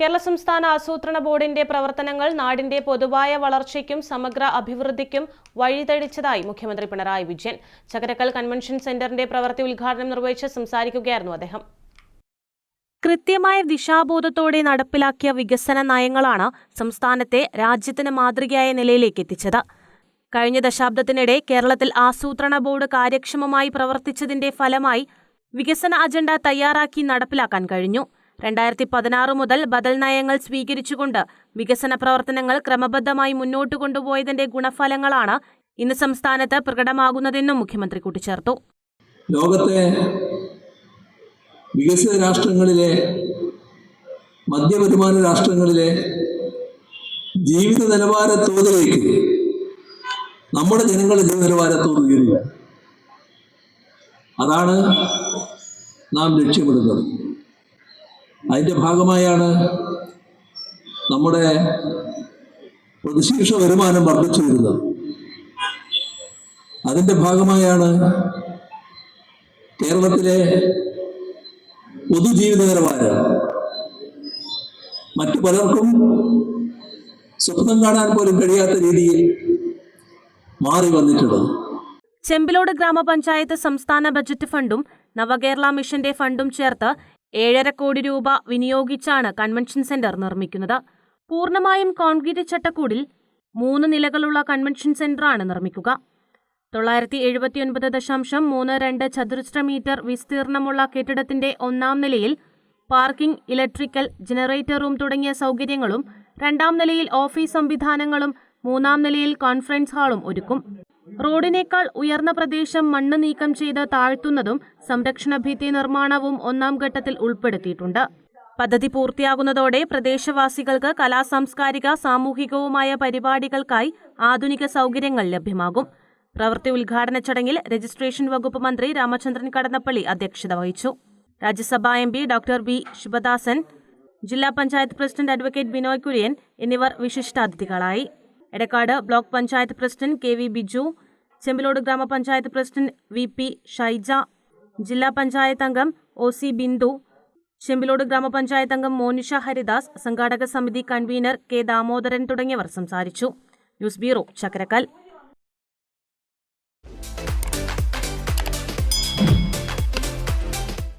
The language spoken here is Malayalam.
കേരള സംസ്ഥാന ആസൂത്രണ ബോർഡിന്റെ പ്രവർത്തനങ്ങൾ നാടിന്റെ പൊതുവായ വളർച്ചയ്ക്കും സമഗ്ര അഭിവൃദ്ധിക്കും വഴിതെളിച്ചതായി മുഖ്യമന്ത്രി പിണറായി വിജയൻ. ചകരക്കൽ കൺവെൻഷൻ സെന്ററിന്റെ പ്രവൃത്തി ഉദ്ഘാടനം നിർവഹിച്ച് സംസാരിക്കുകയായിരുന്നു അദ്ദേഹം. കൃത്യമായ ദിശാബോധത്തോടെ നടപ്പിലാക്കിയ വികസന നയങ്ങളാണ് സംസ്ഥാനത്തെ രാജ്യത്തിന് മാതൃകയായ നിലയിലേക്ക് എത്തിച്ചത്. കഴിഞ്ഞ ദശാബ്ദത്തിനിടെ കേരളത്തിൽ ആസൂത്രണ ബോർഡ് കാര്യക്ഷമമായി പ്രവർത്തിച്ചതിന്റെ ഫലമായി വികസന അജണ്ട തയ്യാറാക്കി നടപ്പിലാക്കാൻ കഴിഞ്ഞു. രണ്ടായിരത്തി പതിനാറ് മുതൽ ബദൽ നയങ്ങൾ സ്വീകരിച്ചുകൊണ്ട് വികസന പ്രവർത്തനങ്ങൾ ക്രമബദ്ധമായി മുന്നോട്ട് കൊണ്ടുപോയതിന്റെ ഗുണഫലങ്ങളാണ് ഇന്ന് സംസ്ഥാനത്ത് പ്രകടമാകുന്നതെന്നും മുഖ്യമന്ത്രി കൂട്ടിച്ചേർത്തു. ലോകത്തെ വികസിത രാഷ്ട്രങ്ങളിലെ മധ്യവരുമാന രാഷ്ട്രങ്ങളിലെ ജീവിത നിലവാര തോതിലേക്ക് നമ്മുടെ ജനങ്ങളുടെ ജീവിത നിലവാര തോത് ഉയരുക. അതാണ് നാം ലക്ഷ്യമിടുന്നത്. അതിന്റെ ഭാഗമായാണ് നമ്മുടെ പ്രതിശീർഷ വരുമാനം വർദ്ധിച്ചു വരുന്നത്. അതിന്റെ ഭാഗമായാണ് കേരളത്തിലെ പൊതുജീവിത നിലവാരം മറ്റു പലർക്കും സ്വപ്നം കാണാൻ പോലും കഴിയാത്ത രീതിയിൽ മാറി വന്നിട്ടുള്ളത്. ചെമ്പിലോട് ഗ്രാമപഞ്ചായത്ത് സംസ്ഥാന ബജറ്റ് ഫണ്ടും നവകേരള മിഷന്റെ ഫണ്ടും ചേർത്ത് ഏഴര കോടി രൂപ വിനിയോഗിച്ചാണ് കൺവെൻഷൻ സെന്റർ നിർമ്മിക്കുന്നത്. പൂർണമായും കോൺക്രീറ്റ് ചട്ടക്കൂടിൽ മൂന്ന് നിലകളുള്ള കൺവെൻഷൻ സെന്ററാണ് നിർമ്മിക്കുക. തൊള്ളായിരത്തി എഴുപത്തിയൊൻപത് ദശാംശം മൂന്ന് രണ്ട് ചതുരശ്ര മീറ്റർ വിസ്തീർണമുള്ള കെട്ടിടത്തിന്റെ ഒന്നാം നിലയിൽ പാർക്കിംഗ് ഇലക്ട്രിക്കൽ ജനറേറ്റർ റൂം തുടങ്ങിയ സൗകര്യങ്ങളും രണ്ടാം നിലയിൽ ഓഫീസ് സംവിധാനങ്ങളും മൂന്നാം നിലയിൽ കോൺഫറൻസ് ഹാളും ഒരുക്കും. റോഡിനേക്കാൾ ഉയർന്ന പ്രദേശം മണ്ണ് നീക്കം ചെയ്ത് താഴ്ത്തുന്നതും സംരക്ഷണ ഭിത്തി നിർമ്മാണവും ഒന്നാം ഘട്ടത്തിൽ ഉൾപ്പെടുത്തിയിട്ടുണ്ട്. പദ്ധതി പൂർത്തിയാകുന്നതോടെ പ്രദേശവാസികൾക്ക് കലാ സാംസ്കാരിക സാമൂഹികവുമായ പരിപാടികൾക്കായി ആധുനിക സൗകര്യങ്ങൾ ലഭ്യമാകും. പ്രവൃത്തി ഉദ്ഘാടന ചടങ്ങിൽ രജിസ്ട്രേഷൻ വകുപ്പ് മന്ത്രി രാമചന്ദ്രൻ കടന്നപ്പള്ളി അധ്യക്ഷത വഹിച്ചു. Rajya Sabha M P doctor B Sivadasan ജില്ലാ പഞ്ചായത്ത് പ്രസിഡന്റ് അഡ്വക്കേറ്റ് ബിനോയ് കുര്യൻ എന്നിവർ വിശിഷ്ടാതിഥികളായി. Edakkad block panchayat president K V Biju Chembilode ഗ്രാമപഞ്ചായത്ത് പ്രസിഡന്റ് വി പി ഷൈജ ജില്ലാ പഞ്ചായത്ത് അംഗം ഒ സി ബിന്ദു ചെമ്പിലോട് ഗ്രാമപഞ്ചായത്ത് അംഗം മോനിഷ ഹരിദാസ് സംഘാടക സമിതി കൺവീനർ കെ ദാമോദരൻ തുടങ്ങിയവർ സംസാരിച്ചു. News bureau Chakkarakkal.